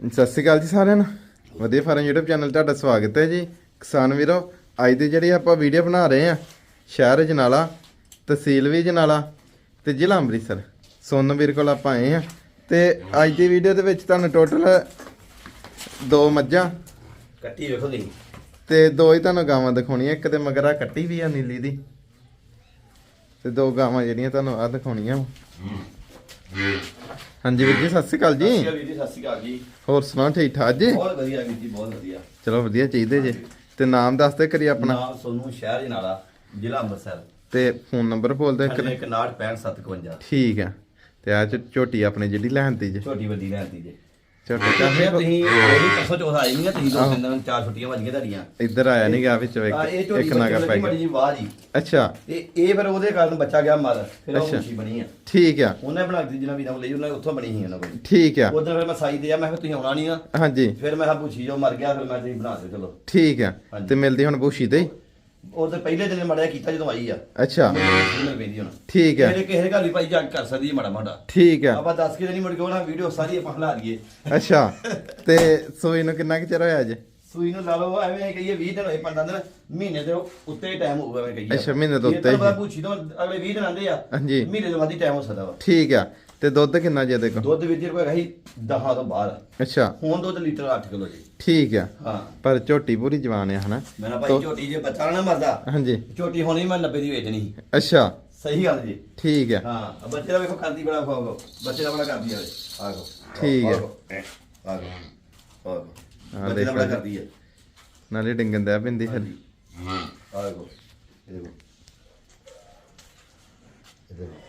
ਸਤਿ ਸ਼੍ਰੀ ਅਕਾਲ ਜੀ ਸਾਰਿਆਂ ਨੂੰ। ਵਧੀਆ ਫਾਰਮ YouTube ਚੈਨਲ ਤੁਹਾਡਾ ਸਵਾਗਤ ਹੈ ਜੀ। ਕਿਸਾਨ ਵੀਰੋ ਅੱਜ ਦੀ ਜਿਹੜੀ ਆਪਾਂ ਵੀਡੀਓ ਬਣਾ ਰਹੇ ਆ ਸ਼ਹਿਰ ਜਨਾਲਾ ਤਹਿਸੀਲ ਵੀ ਜਨਾਲਾ ਤੇ ਜ਼ਿਲ੍ਹਾ ਅੰਮ੍ਰਿਤਸਰ। ਸੋਨ ਵੀਰ ਕੋਲ ਆਪਾਂ ਆਏ ਆ ਤੇ ਅੱਜ ਦੀ ਵੀਡੀਓ ਦੇ ਵਿੱਚ ਤੁਹਾਨੂੰ ਟੋਟਲ ਦੋ ਮੱਝਾਂ ਕੱਟੀ ਵੇਖੋ ਦੀ ਤੇ ਦੋ ਹੀ ਤੁਹਾਨੂੰ ਗਾਵਾਂ ਦਿਖਾਉਣੀਆਂ ਇੱਕ ਤੇ ਮਗਰਾ ਕੱਟੀ ਵੀ ਆ ਨੀਲੀ ਦੀ। ਤੇ ਦੋ ਗਾਵਾਂ ਜਿਹੜੀਆਂ ਤੁਹਾਨੂੰ ਆ ਦਿਖਾਉਣੀਆਂ। ਹਾਂਜੀ ਵੀਰ ਜੀ ਸਤਿ ਸ਼੍ਰੀ ਅਕਾਲ ਜੀ। ਵੀਰ ਜੀ ਸਤਿ ਸ਼੍ਰੀ ਅਕਾਲ ਜੀ। ਹੋਰ ਸੁਣਾਓ ਠੀਕ ਠਾਕ ਜੀ? ਬਹੁਤ ਵਧੀਆ ਵੀਰ ਜੀ ਬਹੁਤ ਵਧੀਆ। ਚਲੋ ਵਧੀਆ ਚਾਹੀਦੇ ਜੀ। ਤੇ ਨਾਮ ਦੱਸ ਦੇ ਕਰੀ ਆਪਣਾ। ਨਾਮ ਸੋਨੂੰ ਸ਼ਹਿਰ ਜਨਾਲਾ ਜ਼ਿਲ੍ਹਾ ਅੰਮ੍ਰਿਤਸਰ। ਤੇ ਫੋਨ ਨੰਬਰ ਬੋਲ ਦੇ ਇੱਕ 916557 ਠੀਕ ਆ। ਤੇ ਆ ਝੋਟੀ ਆਪਣੇ ਜਿਹੜੀ ਲੈਣਤੀ ਜੇ। ਛੋਟੀ ਵੱਡੀ ਰਹਿੰਦੀ ਜੇ। ਝੋਟੀ ਚਾਹੇ ਕਾਫੀ ਤੁਸੀਂ ਉਹੀ ਪਰਸੋਂ ਚੌਥਾ ਆਈ ਨਹੀਂ ਤੁਸੀਂ ਦੋ ਤਿੰਨ ਦਿਨ ਚਾਰ ਛੁੱਟੀਆਂ ਵੱਜ ਗਈਆਂ ਤੁਹਾਡੀਆਂ। ਇੱਧਰ ਆਇਆ ਨਹੀਂ ਗਾ ਵਿੱਚ ਆ ਇਹ ਇੱਕ ਝੋਟੀ ਇੱਕ ਨਾਗਾ ਪੈ ਲੱਗੀ ਗਿਆ। ਮੜੀ ਜੀ ਵਾਹ ਜੀ। ਅੱਛਾ। ਤੇ ਇਹ ਫਿਰ ਉਹਦੇ ਕਾਰਨ ਬੱਚਾ ਗਿਆ ਮਰ ਫਿਰ ਉਹ ਅੱਛਾ। ਖੁਸ਼ੀ ਬਣੀ ਆ। ਠੀਕ ਆ। ਉਹਨੇ ਬਣਾ ਕੇ ਜਿਹਨਾਂ ਵੀਰਾਂ ਕੋਲ ਲਈ ਉਹਨਾਂ ਉੱਥੋਂ ਬਣੀ ਸੀ ਉਹਨਾਂ ਕੋਲ। ਠੀਕ ਆ। ਉਦੋਂ ਫਿਰ ਮੈਂ ਸਾਈ ਦੇ ਆ ਮੈਂ ਕਿਹਾ ਤੁਸੀਂ ਆਉਣਾ ਨਹੀਂ ਆ। ਹਾਂਜੀ। ਫਿਰ ਮੈਂ ਕਿਹਾ ਪੁੱਛੀ ਜੋ ਮਰ ਗਿਆ ਫਿਰ ਮੈਂ ਤੁਸੀਂ ਬਣਾ ਚਲੋ। ਠੀਕ ਆ। ਤੇ ਮਿਲਦੀ ਹੁਣ ਬੂਸ਼ੀ ਤੇ ਹੀ? ਉਹ ਤੇ ਪਹਿਲੇ ਦਿਨ ਮੜਿਆ ਕੀਤਾ ਜਦੋਂ ਆਈ ਆ। ਅੱਛਾ। ਮਿਲ ਪੈਂਦੀ ਹੁਣ। ਠੀਕ ਆ ਮੇਰੇ ਕਿਸੇ ਘਰ ਵੀ ਭਾਈ ਜਾ ਕੇ ਕਰ ਸਕਦੀ ਹੈ ਮਾੜਾ ਮਾੜਾ ਠੀਕ ਆ ਆਪਾਂ ਦੱਸ ਕੇ ਤੇ ਨਹੀਂ ਮੁੜ ਕੇ ਉਹਨਾਂ ਵੀਡੀਓ ਸਾਰੀ ਆਪਾਂ ਖਲਾ ਦਈਏ ਅੱਛਾ। ਤੇ ਸੂਈ ਨੂੰ ਕਿੰਨਾ ਕੁ ਚਿਰ ਹੋਇਆ ਜੇ ਸੂਈ ਨੂੰ ਲਾ ਲਓ ਐਵੇਂ ਕਹੀਏ 20 ਦਿਨ ਹੋਏ 15 ਦਿਨ। ਮਹੀਨੇ ਦੇ ਉੱਤੇ ਟਾਈਮ ਹੋਊਗਾ ਐਵੇਂ ਕਹੀਏ ਅੱਛਾ, ਮਹੀਨੇ ਤੋਂ ਉੱਤੇ ਹੀ। ਤਾਂ ਪੁੱਛੀ ਤੋਂ ਅਗਲੇ 20 ਦਿਨ ਆਂਦੇ ਆ ਹਾਂਜੀ। ਮਹੀਨੇ ਤੋਂ ਵੱਧ ਹੀ ਟਾਈਮ ਹੋ ਸਕਦਾ ਵਾ। ਠੀਕ ਆ। ਤੇ ਦੁੱਧ ਕਿੰਨਾ ਜੇ ਦੇਖੋ? ਦੁੱਧ ਵਿੱਚ ਕੋਈ ਰਹੀ 10 ਤੋਂ ਬਾਹਰ। ਅੱਛਾ। ਹੁਣ ਦੁੱਧ ਲੀਟਰ 8 ਕਿਲੋ ਜੀ। ਠੀਕ ਆ। ਹਾਂ। ਪਰ ਝੋਟੀ ਪੂਰੀ ਜਵਾਨ ਆ ਹਨਾ? ਮੇਰਾ ਭਾਈ ਝੋਟੀ ਜੇ ਬੱਚਾ ਨਾ ਮਰਦਾ ਹਾਂਜੀ। ਝੋਟੀ ਹੋਣੀ ਮੈਂ 90 ਦੀ ਵੇਚਣੀ ਸੀ। ਅੱਛਾ। ਸਹੀ ਗੱਲ ਜੀ। ਠੀਕ ਆ। ਹਾਂ ਆ ਬੱਚੇ ਦਾ ਵੇਖੋ ਕਰਦੀ ਬੜਾ ਖੋਗੋ ਬੱਚੇ ਦਾ ਬੜਾ ਕਰਦੀ ਆ ਆਗੋ ਠੀਕ ਹੈ। ਆਗੋ ਆਗੋ ਬੱਚੇ ਦਾ ਬੜਾ। ਕਰਦੀ ਹੈ ਨਾਲੇ ਡਿੰਗਨ ਦਾ ਪਿੰਦੀ ਫਿਰ। ਆਗੋ ਇਹ ਦੇਖੋ। ਇਹ ਦੇਖੋ।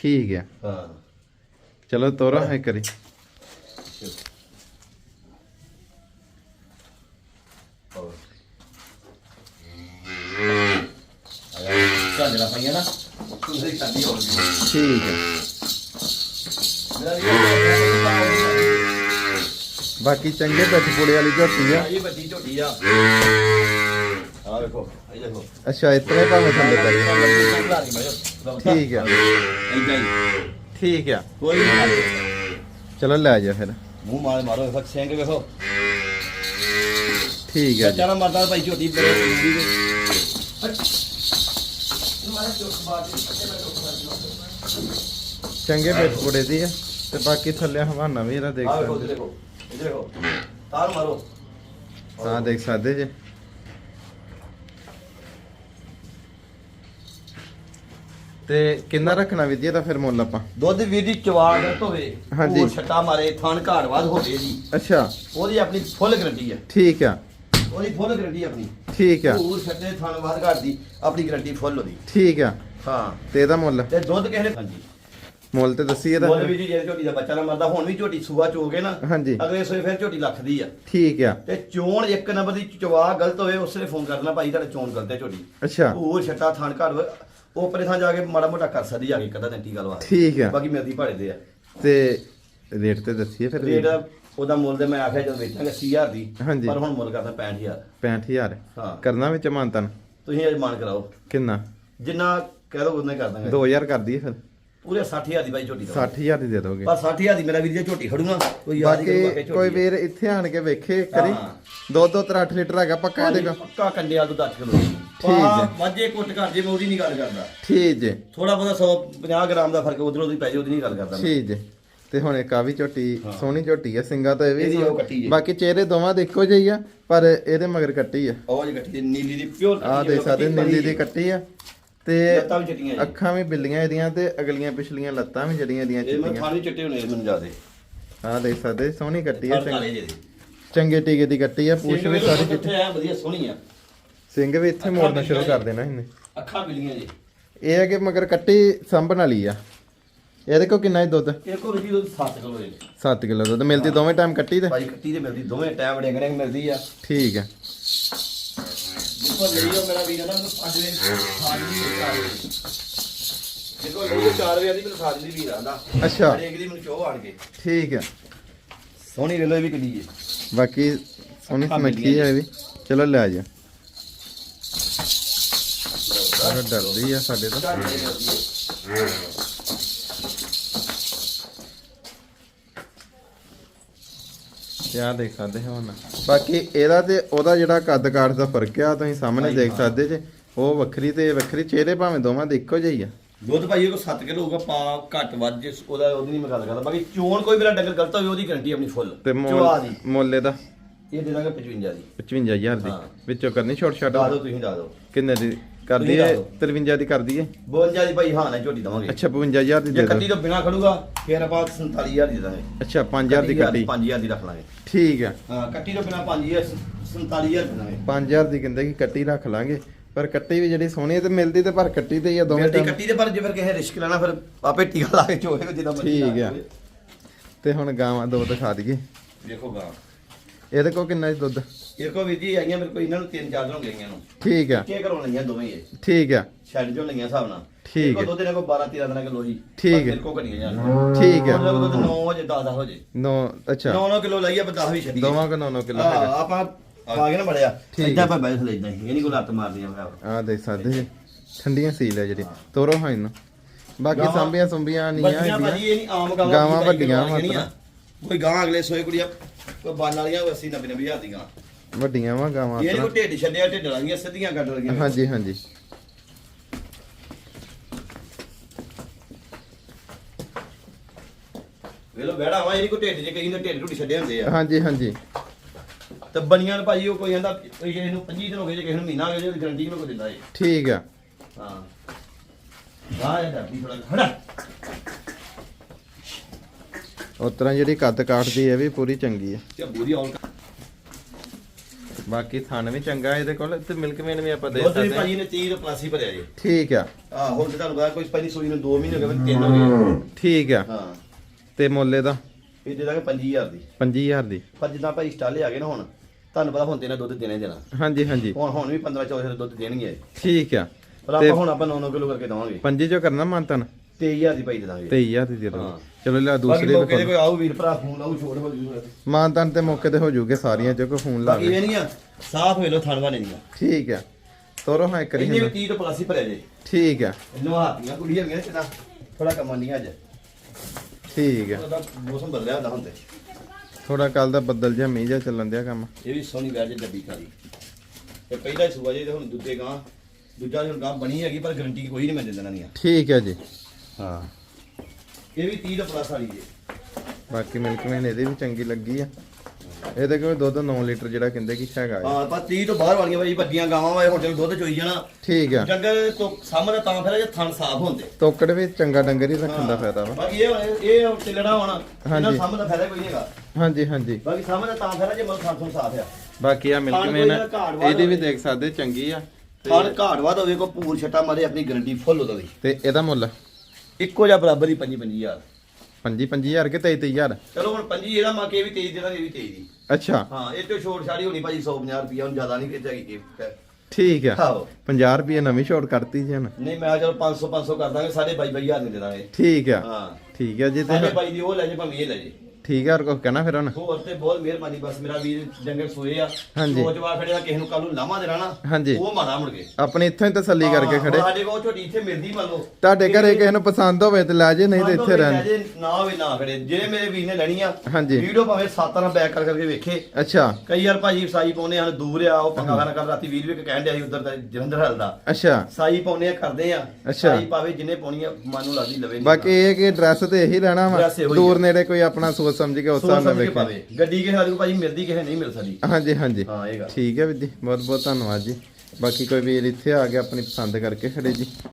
ਠੀਕ ਹਾਂ। ਚਲੋ ਤੋਰਾ ਹੈ ਕਰੀ ਪਈਆਂ ਨਾ। ਤੁਸੀਂ ਹੋ ਠੀਕ ਵੀ ਬਾਕੀ ਚੰਗੇ ਪਿੱਠ ਪੁੜੇ ਵਾਲੀ ਝੋਟੀ ਆ। ਇਹ ਵੱਡੀ ਝੋਟੀ ਆ। ਆ ਵੇਖੋ ਇਹ ਦੇਖੋ। ਅੱਛਾ ਇਤਨੇ ਭਾਵੇਂ ਥੱਲੇ ਪੈ ਠੀਕ ਆ। ਇਦਾਂ ਹੀ। ਠੀਕ ਆ। ਕੋਈ ਨਹੀਂ ਚਲੋ ਲੈ ਜਾ ਫਿਰ। ਮੂੰਹ ਮਾਰ ਮਾਰੋ ਵੇਖੋ ਸਿੰਘ ਵੇਖੋ। ਠੀਕ ਆ ਜੀ। ਚਾਣਾ ਮਰਦਾ ਭਾਈ ਝੋਟੀ ਬੜੇ ਦੀ ਦੇ ਚੰਗੇ ਪਿੱਠ ਪੁੜੇ ਦੀ ਆ। ਤੇ ਬਾਕੀ ਥੱਲੇ ਹਵਾਨਾ ਵੀ ਇਹਦਾ ਦੇਖ ਆ ਵੇਖੋ ਸਕਦੇ। ਦੇਖੋ ਇਹ ਦੇਖੋ। ਤਾਰ ਮਾਰੋ। ਹਾਂ ਦੇਖ ਸਕਦੇ ਜੇ। ਤੇ ਕਿੰਨਾ ਰੱਖਣਾ ਵਿਧੀ ਇਹਦਾ ਫਿਰ ਮੁੱਲ ਆਪਾਂ। ਦੁੱਧ ਵੀਰ ਦੀ ਚਵਾੜ ਹੋਵੇ ਹਾਂਜੀ। ਉਹ ਛੱਟਾ ਮਾਰੇ ਥਣ ਘਾੜਵਾਦ ਹੋਵੇ ਜੀ ਅੱਛਾ। ਉਹਦੀ ਆਪਣੀ ਫੁੱਲ ਗਰੰਟੀ ਹੈ ਠੀਕ ਆ। ਉਹਦੀ ਫੁੱਲ ਗਰੰਟੀ ਆਪਣੀ। ਠੀਕ ਆ। ਉਹ ਛੱਟੇ ਥਣ ਵਾਦ ਘਾੜਦੀ ਆਪਣੀ ਗਰੰਟੀ ਫੁੱਲ ਉਹਦੀ। ਠੀਕ ਆ। ਹਾਂ। ਤੇ ਇਹਦਾ ਮੁੱਲ? ਤੇ ਦੁੱਧ ਕਿਸੇ ਨੇ ਹਾਂਜੀ। ਮੁੱਲ ਤੇ ਦੱਸੀ ਇਹਦਾ। ਮੁੱਲ ਵੀ ਜੀ ਜੇ ਝੋਟੀ ਦਾ ਬੱਚਾ ਨਾ ਮਰਦਾ ਹੁਣ ਵੀ ਝੋਟੀ ਸੂਆ ਚੋਗੇ ਨਾ ਹਾਂਜੀ। ਅਗਲੇ ਸੋਏ ਫਿਰ ਝੋਟੀ ਲੱਖ ਦੀ ਆ। ਠੀਕ ਆ। ਤੇ ਚੋਣ ਇੱਕ ਨੰਬਰ ਦੀ ਚਵਾ ਗਲਤ ਹੋਵੇ ਉਸਲੇ ਫੋਨ ਕਰਨਾ ਭਾਈ ਤੁਹਾਡੇ ਚੋਣ ਗਲਤ ਹੈ ਝੋਟੀ। ਅੱਛਾ। ਉਹ ਛੱਟਾ ਥਾਣ ਘੜ ਉਹ ਪਰੇ ਥਾਂ ਜਾ ਕੇ ਮਾੜਾ ਮੋਟਾ ਕਰ ਸਕਦੀ ਆ ਕੇ ਕਦਾ ਨੰਟੀ ਗੱਲ ਵਾ ਠੀਕ ਆ। ਬਾਕੀ ਮਿਲਦੀ ਭਾੜੇ ਦੇ ਆ। ਤੇ ਰੇਟ ਤੇ ਦੱਸੀਏ ਫਿਰ ਰੇਟ ਉਹਦਾ ਮੁੱਲ ਤੇ ਮੈਂ ਆਖਿਆ ਜਦੋਂ ਵੇਚਾਂਗੇ 80000 ਦੀ ਹਾਂਜੀ। ਪਰ ਹੁਣ ਮੁੱਲ ਕਰਦਾ 65000 65000 ਹਾਂ। ਕਰਨਾ ਵਿੱਚ ਮਾਨਤਨ? ਤੁਸੀਂ ਅੱਜ ਮਾਨ ਕਰਾਓ। ਕਿੰਨਾ? ਜਿੰਨਾ ਕਹਿ ਦੋ ਉਹਨੇ ਕਰ ਦਾਂਗੇ। 2000 ਕਰ ਦਈਏ ਫਿਰ। ਪੂਰੇ 60000 ਦੀ ਬਾਈ ਝੋਟੀ ਦਾ। 60000 ਦੀ ਦੇ ਦੋਗੇ। ਪਰ 60000 ਦੀ ਮੇਰਾ ਵੀਰ ਜੇ ਝੋਟੀ ਖੜੂਗਾ। ਕੋਈ ਯਾਦ ਹੀ ਕਰੂਗਾ ਬਾਕੀ ਕੋਈ। ਵੀਰ ਇੱਥੇ ਆਣ ਕੇ ਵੇਖੇ ਕਰੀ। ਹਾਂ। ਦੋ ਦੋ ਤਰ 8 ਲੀਟਰ ਹੈਗਾ ਪੱਕਾ ਇਹਦੇ ਕੋਲ? ਪੱਕਾ ਕੰਡੇ ਵਾਲ ਤੋਂ 10 ਕਿਲੋ। ਠੀਕ ਹੈ। ਵਾਜੇ ਕੁੱਟ ਕਰ ਜੇ ਮੈਂ ਉਹਦੀ ਨਹੀਂ ਗੱਲ ਕਰਦਾ। ਠੀਕ ਜੇ ਥੋੜਾ ਬਹੁਤਾ 150 ਗ੍ਰਾਮ ਦਾ ਫ਼ਰਕ ਉਧਰੋਂ ਦੀ ਪੈ ਜੇ ਉਹਦੀ ਨਹੀਂ ਗੱਲ ਕਰਦਾ ਮੈਂ। ਠੀਕ ਜੇ ਤੇ ਹੁਣ ਇੱਕ ਆ ਵੀ ਝੋਟੀ। ਸੋਹਣੀ ਝੋਟੀ ਆ ਸਿੰਗਾ ਤਾਂ ਇਹ ਵੀ ਇਹਦੀ ਉਹ ਕੱਟੀ ਜੇ। ਬਾਕੀ ਚਿਹਰੇ ਦੋਵਾਂ ਦੇ ਇੱਕੋ ਜਿਹੀ ਆ ਪਰ ਇਹਦੇ ਮਗਰ ਕੱਟੀ ਆ। ਉਹ ਜੀ ਗੱਟੀ ਦੀ ਨੀਲੀ ਦੀ ਪਿਓਰ ਆ ਦੇ ਸਕਦੇ ਨੀਲੀ ਦੀ ਕੱਟੀ ਆ। ਤੇ ਲੱਤਾਂ ਵੀ ਚਿੱਟੀਆਂ ਜੀ। ਅੱਖਾਂ ਵੀ ਬਿੱਲੀਆਂ ਇਹਦੀਆਂ ਤੇ ਅਗਲੀਆਂ ਪਿਛਲੀਆਂ ਲੱਤਾਂ ਵੀ ਜਿਹੜੀਆਂ ਇਹਦੀਆਂ ਇਹ ਮੈਂ ਚਿੱਟੀਆਂ। ਖਾਣੀ ਚਿੱਟੇ ਹੋਣੇ ਮੈਨੂੰ ਜਾਦੇ ਆ ਦੇਖ ਸਕਦੇ ਸੋਹਣੀ ਕੱਟੀ ਆ ਚੰਗੇ। ਜੇ। ਚੰਗੇ ਟੀਕੇ ਦੀ ਕੱਟੀ ਆ ਪੂਛ ਵੀ ਸਾਰੀ ਚਿੱਟੀ। ਚਿੱਟੇ ਆ ਵਧੀਆ ਸੋਹਣੀ ਆ। ਸਿੰਘ ਵੀ ਇੱਥੇ ਮੋੜਨਾ ਸ਼ੁਰੂ ਕਰ ਦੇਣਾ ਇਹਨੇ। ਅੱਖਾਂ ਬਿਲੀਆਂ ਜੀ। ਇਹ ਹੈ ਕਿ ਮਗਰ ਕੱਟੀ ਸੰਭਣ ਵਾਲੀ ਆ। ਇਹਦੇ ਕੋ ਕਿੰਨਾ ਹੀ ਦੁੱਧ? ਇਹ ਕੋ ਵੀ 7 ਕਿਲੋ ਜੀ। 7 ਕਿਲੋ ਦੁੱਧ। ਮਿਲਦੀ ਦੋਵੇਂ ਟਾਈਮ ਕੱਟੀ ਤੇ? ਭਾਈ ਕੱਟੀ ਤੇ ਮਿਲਦੀ ਦੋਵੇਂ ਟਾਈਮ ਡੇਂਗਣੇ ਮਿਲਦੀ ਆ। ਠੀਕ ਲਈ ਉਹ ਮੇਰਾ ਵੀਰ ਨਾ ਮੈਨੂੰ 5 ਵਜੇ ਸਾਜ ਦੀ ਜਿੱਕੋ ਲਈ 4 ਵਜੇ ਦੀ ਮੈਨੂੰ ਸਾਜ ਦੀ ਵੀਰ ਆਂਦਾ ਅੱਛਾ। ਹਰੇਕ ਦੀ ਮੈਨੂੰ ਚੋਹ ਆਣ ਕੇ। ਠੀਕ ਹੈ ਸੋਹਣੀ ਵੇਲੋ ਇਹ ਵੀ ਬਾਕੀ ਸੋਹਣੀ ਸਮੱਖੀ ਹੈ ਇਹ ਵੀ। ਚਲੋ ਲੈ ਜਾ। ਉਹ ਡਰਦੀ ਆ ਸਾਡੇ ਤੋਂ। ਆਹ ਦੇਖ ਸਕਦੇ ਹੋ ਹੁਣ। ਬਾਕੀ ਇਹਦਾ ਤੇ ਉਹਦਾ ਜਿਹੜਾ ਕੱਦ ਕਾਠ ਦਾ ਫ਼ਰਕ ਆ ਤੁਸੀਂ ਸਾਹਮਣੇ ਦੇਖ। ਸਕਦੇ ਜੇ। ਉਹ ਵੱਖਰੀ ਤੇ ਇਹ ਵੱਖਰੀ ਚਿਹਰੇ ਭਾਵੇਂ ਦੋਵਾਂ ਦੇ ਇੱਕੋ ਜਿਹੇ ਹੀ ਆ। ਦੁੱਧ ਭਾਈ ਇਹ ਕੋ 7 ਕਿਲੋ ਹੋਊਗਾ ਪਾ ਘੱਟ ਵੱਧ ਜੇ ਉਹਦਾ ਉਹਦੀ ਨਹੀਂ ਮੈਂ ਗੱਲ ਕਰਦਾ। ਬਾਕੀ ਚੋਣ ਕੋਈ ਮੇਰਾ ਡੰਗਰ ਗਲਤ ਹੋਵੇ ਉਹਦੀ ਗਾਰੰਟੀ ਆਪਣੀ ਫੁੱਲ ਤੇ ਮੁੱਲ ਦੀ। ਮੁੱਲ ਇਹ ਦੇ ਦਾਂਗੇ 55 ਦੀ। 55000 ਦੀ। ਵਿੱਚੋਂ ਕਰਨੀ ਛੋਟ ਛਾਟ? ਦੱਸ ਦਿਓ ਤੁਸੀਂ ਦੱਸ ਦਿਓ ਕਿੰਨੇ ਦੀ? ਕਰ ਦਈਏ ਦੱਸ 53 ਦੀ ਕਰ ਦਈਏ 52 ਦੀ ਭਾਈ ਹਾਂ ਨਾ ਝੋਟੀ ਦਵਾਂਗੇ। ਅੱਛਾ 55000 ਦੀ ਜੇ ਦੇ ਕੱਟੀ ਦੋ ਤੋਂ ਬਿਨਾ ਖੜੂਗਾ ਫਿਰ ਆਪਾਂ 47000 ਦੀ ਦਾਂਗੇ। ਅੱਛਾ 5000 ਦੀ ਕੱਟੀ। 5000 ਦੀ ਰੱਖ ਲਾਂਗੇ। ਠੀਕ ਆ ਹਾਂ ਕੱਟੀ ਤੋਂ ਬਿਨਾ 5000 47000 ਦੇ ਦਾਂਗੇ। 5000 ਦੀ ਕਹਿੰਦੇ ਕਿ ਕੱਟੀ ਰੱਖ ਲਾਂਗੇ। ਪਰ ਕੱਟੀ ਵੀ ਜਿਹੜੀ ਸੋਹਣੀ ਹੈ ਤੇ ਮਿਲਦੀ ਤੇ ਪਰ ਕੱਟੀ ਤੇ ਹੀ ਆ ਦੋਵੇਂ ਮਿਲਦੀ ਕੱਟੀ ਦੇ ਪਰ ਜੇ ਫਿਰ ਕਿਸੇ ਰਿਸਕ ਲੈਣਾ ਫਿਰ ਆਪੇ ਟੀਕਾ ਲਾ ਕੇ ਚੋਏ ਜਿੱਦਾਂ ਮਰਜ਼ੀ ਠੀਕ। ਕੇ। ਤੇ ਹੁਣ ਗਾਵਾਂ ਦੋ ਦਿਖਾ ਦਈਏ। ਦੇਖੋ ਗਾ ਇਹਦੇ ਕੋਲ ਕਿੰਨਾ ਦੁੱਧ? ਇਹ ਕੋ ਜੀ ਆਈਆਂ ਮੇਰੇ ਕੋਲ ਇਹਨਾਂ ਨੂੰ ਤਿੰਨ ਚਾਰ ਦਿਨ ਹੋ ਗਏ ਆਈਆਂ ਨੂੰ। ਠੀਕ ਆ। ਕੀ ਕਰਾਉਣ ਲਈਆਂ ਦੋਵੇਂ ਇਹ। ਠੀਕ ਆ। ਛੱਡ ਜੋ ਲਈਆਂ ਹਿਸਾਬ ਨਾਲ। ਠੀਕ ਕੋ ਹੈ। ਦੁੱਧ ਇਹਨਾਂ ਕੋ 12 13 ਦਿਨਾਂ ਕਿਲੋ ਹੀ ਠੀਕ ਹੈ। ਮੇਰੇ ਕੋ ਘਟੀਆਂ ਜਾਣ ਠੀਕ ਆ। ਕੋਲ ਦੁੱਧ 9 ਹੋ ਜੇ 10 10 ਹੋ ਜੇ ਨੋ ਅੱਛਾ। 9 9 ਕਿਲੋ ਲਈਏ ਪਰ 10 ਵੀ ਛੱਡੀ ਦੋਵਾਂ ਕੋ 9 ਕਿਲੋ ਹਾਂ ਹੈਗਾ। ਆਪਾਂ ਆ ਗਏ ਨਾ ਬੜਿਆ। ਇਦਾਂ ਹੈ। ਆਪਾਂ ਬੈਠ ਲੈਂਦਾ ਇਹ ਨਹੀਂ ਕੋਈ ਲੱਤ ਮਾਰਦੀਆਂ ਮੈਂ ਆ ਦੇਖ ਸਕਦੇ ਜੀ। ਠੰਡੀਆਂ ਸੀਲ ਹੈ ਜਿਹੜੀ ਤੋਰੋ ਹਾਂ ਇਹਨੂੰ। ਬਾਕੀ ਸੰਭੀਆਂ ਸੰਭੀਆਂ ਨਹੀਂ ਆ ਗਾਵਾਂ ਵੱਡੀਆਂ ਕਿਲੋ ਮਾਤਰ। ਕੋਈ ਗਾਂ ਅਗਲੇ ਸੋਏ ਕੁੜੀਆਂ ਕੋਈ ਬੰਨ ਵਾਲੀਆਂ 80 90 90 ਹਜ਼ਾਰ ਦੀ ਗਾਂ ਵੱਡੀਆਂ ਵਾ ਗਾਵਾਂ ਇਹ ਨਹੀਂ। ਕੋਈ ਢਿੱਡ ਛੱਡਿਆ ਢਿੱਡ ਵਾਲੀਆਂ ਸਿੱਧੀਆਂ ਕੱਢ ਲਗੀਆਂ ਹਾਂਜੀ ਹਾਂਜੀ। ਵੇਲੋ ਬੈੜਾ ਵਾ ਇਹ ਨਹੀਂ ਕੋਈ ਢਿੱਡ ਜੇ ਕਈ ਨੇ ਢਿੱਡ ਢੁੱਡ ਛੱਡੇ ਹੁੰਦੇ ਆ। ਹਾਂਜੀ ਹਾਂਜੀ। ਤੇ ਬਣੀਆਂ ਨੇ ਭਾਜੀ ਉਹ ਕੋਈ ਕਹਿੰਦਾ ਕੋਈ ਕਿਸੇ ਨੂੰ 25 ਦਿਨ ਹੋ ਗਏ ਜੇ ਕਿਸੇ ਨੂੰ ਮਹੀਨਾ ਹੋ ਗਿਆ ਜੇ ਗਾਰੰਟੀ ਕੋਈ ਦਿੰਦਾ ਏ ਠੀਕ ਆ। ਹਾਂ। ਵਾਹ ਇਹ ਡਰਦੀ ਥੋੜਾ ਖੜਾ। ਉਸ ਤਰ੍ਹਾਂ ਜਿਹੜੀ ਕੱਦ ਕਾਠਦੀ ਹੈ ਵੀ ਪੂਰੀ ਚੰਗੀ ਹੈ। ਤੇ ਬੂਰੀ ਆਉਣ ਬਾਕੀ ਥਣ ਵੀ ਚੰਗਾ ਇਹਦੇ ਕੋਲ ਤੇ ਮਿਲਕ ਮੇਨ ਵੀ ਆਪਾਂ ਦੇ ਦੁੱਧ ਵੀ ਸਕਦੇ ਹਾਂ ਭਾਜੀ ਨੇ 30 ਤੋਂ ਪਲਾਸੀ ਭਰਿਆ ਜੇ। ਠੀਕ ਆ। ਆ ਹੁਣ ਤੇ ਤੁਹਾਨੂੰ ਪਤਾ ਕੋਈ ਪਹਿਲੀ ਸੂਈ ਨੂੰ 2 ਮਹੀਨੇ ਹੋ ਗਏ 3 ਹੋ ਗਏ। ਠੀਕ ਆ। ਹਾਂ। ਤੇ ਮੁੱਲ ਇਹਦਾ? ਇਹ ਦੇ ਦਾਂਗੇ 25000 ਦੀ। 25000 ਦੀ। ਪਰ ਜਿੱਦਾਂ ਭਾਈ ਸਟਾਲੇ ਆ ਗਏ ਨਾ ਹੁਣ ਤੁਹਾਨੂੰ ਪਤਾ ਹੁਣ ਤੇ ਇਹਨਾਂ ਦੁੱਧ ਦੇਣਾ ਹੀ ਦੇਣਾ। ਹਾਂਜੀ ਹਾਂਜੀ। ਹੁਣ ਹੁਣ ਵੀ 15 14 ਦੁੱਧ ਦੇਣਗੇ। ਠੀਕ ਆ। ਪਰ ਤੇ ਆਪਾਂ ਹੁਣ ਆਪਾਂ 9-9 ਕਿਲੋ ਕਰਕੇ ਦਵਾਂਗੇ। ਪੰਜੀ ਚੋਂ ਕਰਨਾ ਮੰਤਨ 23000 ਦੀ ਭਾਈ ਦੇ ਦਾਂਗੇ। 23000 ਦੀ ਦੇ। ਚਲੋ ਲੈ ਬਾਕੀ ਦੂਸਰੀ ਮੌਕੇ ਤੇ ਕੋਈ ਆਊ ਵੀਰ ਭਰਾ ਫੋਨ ਲਾਊ ਛੋੜ ਹੋ ਜੂ ਮਾਨਤਨ ਤੇ ਮੌਕੇ ਤੇ ਹੋ ਜੂਗੇ ਸਾਰੀਆਂ ਚ ਕੋਈ ਫੋਨ ਲਾ ਬਾਕੀ ਇਹ ਨਹੀਂ ਆ ਸਾਫ਼ ਹੋਏ ਲੋ ਥਣਵਾ ਨਹੀਂ ਆ ਠੀਕ ਆ। ਤੋਰੋ ਹਾਂ ਇੱਕ ਇੰਨੇ ਵੀ ਰਹੀ 30 ਤੋਂ ਪਲਾਸੀ ਭਰਿਆ ਜੇ। ਠੀਕ ਆ। ਨਵਾਤੀਆਂ ਕੁੜੀਆਂ ਵੀ ਕਿਦਾਂ ਥੋੜਾ ਕਮਾਂ ਨਹੀਂ ਅੱਜ। ਠੀਕ ਆ। ਉਹਦਾ ਮੌਸਮ ਬਦਲਿਆ ਹੁੰਦਾ ਹੁੰਦੇ ਥੋੜਾ ਕੱਲ ਦਾ ਬੱਦਲ ਜਿਹਾ ਮੀਂਹ ਜਿਹਾ ਚੱਲਣ ਦਿਆ ਕੰਮ। ਇਹ ਵੀ ਸੋਹਣੀ ਵੈਜ ਡੱਬੀ ਖਾਲੀ। ਇਹ ਪਹਿਲਾ ਹੀ ਸੂਆ ਜੇ ਤੇ ਹੁਣ ਦੂਜੇ ਗਾਂ ਦੂਜਾ ਹੁਣ ਗਾਂ ਬਣੀ ਹੈਗੀ ਪਰ ਗਾਰੰਟੀ ਕੋਈ ਨਹੀਂ ਮੈਂ ਦੇ ਦੇਣਾ ਨਹੀਂ ਆ। ਠੀਕ ਹੈ ਜੀ। ਹਾਂ। ਇਹ ਵੀ 30 ਦਾ ਪਲੱਸ ਵਾਲੀ ਜੇ ਬਾਕੀ ਮਿਲਕ ਮੈਨ ਇਹਦੀ ਵੀ ਚੰਗੀ ਲੱਗੀ ਆ। ਇਹਦੇ ਕੋਲ ਦੁੱਧ 9 ਲੀਟਰ ਜਿਹੜਾ ਕਹਿੰਦੇ ਕਿ ਹੈਗਾ ਆ। ਹਾਂ ਪਰ 30 ਤੋਂ ਬਾਹਰ ਵਾਲੀਆਂ ਭਾਈ ਵੱਡੀਆਂ ਗਾਵਾਂ ਵਾ ਹੁਣ ਜਦੋਂ ਦੁੱਧ ਚੋਈ ਜਾਣਾ ਠੀਕ ਆ। ਡੰਗਰ ਤੋਂ ਸਾਹਮਣੇ ਤਾਂ ਫਿਰ ਜੇ ਥਣ ਸਾਫ਼ ਹੁੰਦੇ। ਤੋਕੜ ਵੀ ਚੰਗਾ ਡੰਗਰ ਹੀ ਰੱਖਣ ਦਾ ਫਾਇਦਾ ਵਾ। ਬਾਕੀ ਇਹ ਇਹ ਚੱਲਣਾ ਹੁਣ ਇਹਨਾਂ। ਸਾਹਮਣੇ ਫਾਇਦਾ ਕੋਈ ਨਹੀਂ ਹੈਗਾ। ਹਾਂਜੀ ਹਾਂਜੀ। ਬਾਕੀ ਸਾਹਮਣੇ ਤਾਂ ਫਾਇਦਾ ਜੇ ਮਨ ਥਣ ਸਾਫ਼ ਆ। ਬਾਕੀ ਆ ਮਿਲਕ ਮੈਨ ਘਾੜ ਇਹਦੀ ਵੀ। ਦੇਖ ਸਕਦੇ ਚੰਗੀ ਆ। ਤੇ- ਥਣ ਘਾਟ ਵਾਦ ਹੋਵੇ ਕੋ ਪੂਰ ਛੱਟਾ ਮਾਰੇ ਆਪਣੀ ਗਾਰੰਟੀ ਫੁੱਲ ਉਹਦਾ ਦੀ ਤੇ ਇਹਦਾ ਮੁੱਲ? ਇੱਕੋ ਜਿਹਾ ਬਰਾਬਰ ਹੀ 5 25000 25 25000 ਕਿ 23000 ਚਲੋ ਹੁਣ 25 ਇਹਦਾ ਮਾ ਕੇ ਵੀ 23 ਦੇਣਾ ਇਹ ਵੀ 23 ਦੀ। ਅੱਛਾ। ਹਾਂ ਇਹ ਤੇ ਛੋਟ ਛਾੜੀ ਹੋਣੀ ਭਾਜੀ 150 ਰੁਪਿਆ ਹੁਣ ਜ਼ਿਆਦਾ ਨਹੀਂ ਕਿਤੇ ਹੈਗੀ ਕਿ ਠੀਕ ਆ। ਆਹੋ। 50 ਰੁਪਏ ਨਵੀਂ ਛੋਟ ਕਰਤੀ ਜੀ ਹੁਣ। ਨਹੀਂ ਮੈਂ ਚਲੋ 500 500 ਕਰ ਦਾਂਗੇ ਸਾਡੇ ਬਾਈ ਬਾਈ ਹਜ਼ਾਰ ਦੇ ਦਾਂਗੇ ਠੀਕ ਆ। ਹਾਂ। ਠੀਕ ਆ ਜੀ ਸਾਡੇ ਤੇ ਬਾਈ ਦੀ ਉਹ ਲੈ ਜੇ ਭਾਵੇਂ ਇਹ ਲੈ ਜੇ ਠੀਕ ਆ ਹੋਰ ਕੁਝ ਕਹਿਣਾ ਫਿਰ ਹੁਣ? ਹੋਰ ਤੇ ਬਹੁਤ ਮਿਹਰਬਾਨੀ ਬਸ ਮੇਰਾ ਵੀਰ ਡੰਗਰ ਸੋਏ ਆ। ਹਾਂਜੀ। ਸੋਚਵਾ ਖੜਿਆ ਕਿਸੇ ਨੂੰ ਕੱਲ ਨੂੰ ਲਾਮਾ ਦੇਣਾ ਨਾ ਹਾਂਜੀ। ਉਹ ਮਾਰਾ ਮੁੜ ਕੇ। ਆਪਣੀ ਇੱਥੋਂ ਹੀ ਤਸੱਲੀ ਕਰਕੇ ਹਾਂ, ਖੜੇ ਸਾਡੇ ਕੋਲ ਝੋਟੀ ਇੱਥੇ ਮਿਲਦੀ ਮੰਨ ਲਓ। ਤੁਹਾਡੇ ਘਰੇ ਕਿਸੇ ਨੂੰ ਪਸੰਦ ਹੋਵੇ ਤੇ ਲੈ ਜੇ ਨਹੀਂ ਤੇ ਇੱਥੇ ਰਹਿਣ ਜੇ ਨਾ ਹੋਵੇ ਨਾ ਖੜੇ। ਜਿਹੜੇ ਮੇਰੇ ਵੀਰ ਨੇ ਲੈਣੀ ਆ ਹਾਂਜੀ। ਵੀਡੀਓ ਭਾਵੇਂ ਸੱਤ ਨਾਲ ਬੈਕ ਕਰ ਕਰਕੇ ਵੇਖੇ। ਅੱਛਾ। ਕਈ ਯਾਰ ਭਾਜੀ ਸਾਈ ਪਾਉਨੇ ਹਨ ਦੂਰ ਆ ਉਹ ਪੰਗਾ ਖਾਨਾ ਕਰ ਰਾਤੀ ਵੀਰ ਵੀ ਇੱਕ ਕਹਿਣ ਡਿਆ ਸੀ ਉਧਰ ਦਾ ਜਲੰਧਰ ਹਲ ਦਾ। ਅੱਛਾ। ਸਾਈ ਪਾਉਨੇ ਆ ਕਰਦੇ ਆ। ਅੱਛਾ। ਸਾਈ ਪਾਵੇ ਜਿੰਨੇ ਪਾਉਣੀ ਆ ਮਨ ਨੂੰ ਲੱਗਦੀ ਲਵੇ ਬਾਕੀ ਇਹ ਕਿ ਐਡਰੈਸ ਤੇ ਇਹੀ ਰਹਿਣਾ ਵਾ। Address ਇਹੋ ਹੀ ਦੂਰ। ਨੇੜੇ ਕੋਈ ਆਪਣਾ ਸੋਚ ਸਮਝ ਕੇ ਉਸ ਸੋਚ ਹਿਸਾਬ ਨਾਲ ਕੇ ਪਾਵੇ ਗੱਡੀ ਕਿਸੇ ਵਾਲੀ ਕੋ ਭਾਜੀ ਮਿਲਦੀ ਕਿਸੇ ਨਹੀਂ ਮਿਲ ਸਕਦੀ। ਹਾਂਜੀ ਹਾਂਜੀ। ਹਾਂ ਇਹ ਗੱਲ। ਠੀਕ ਹੈ ਵੀਰ ਜੀ ਬਹੁਤ ਬਹੁਤ ਧੰਨਵਾਦ ਜੀ। ਬਾਕੀ ਕੋਈ ਵੀਰ ਇੱਥੇ ਆ ਗਿਆ ਆਪਣੀ ਪਸੰਦ ਕਰਕੇ ਖੜੇ ਜੀ।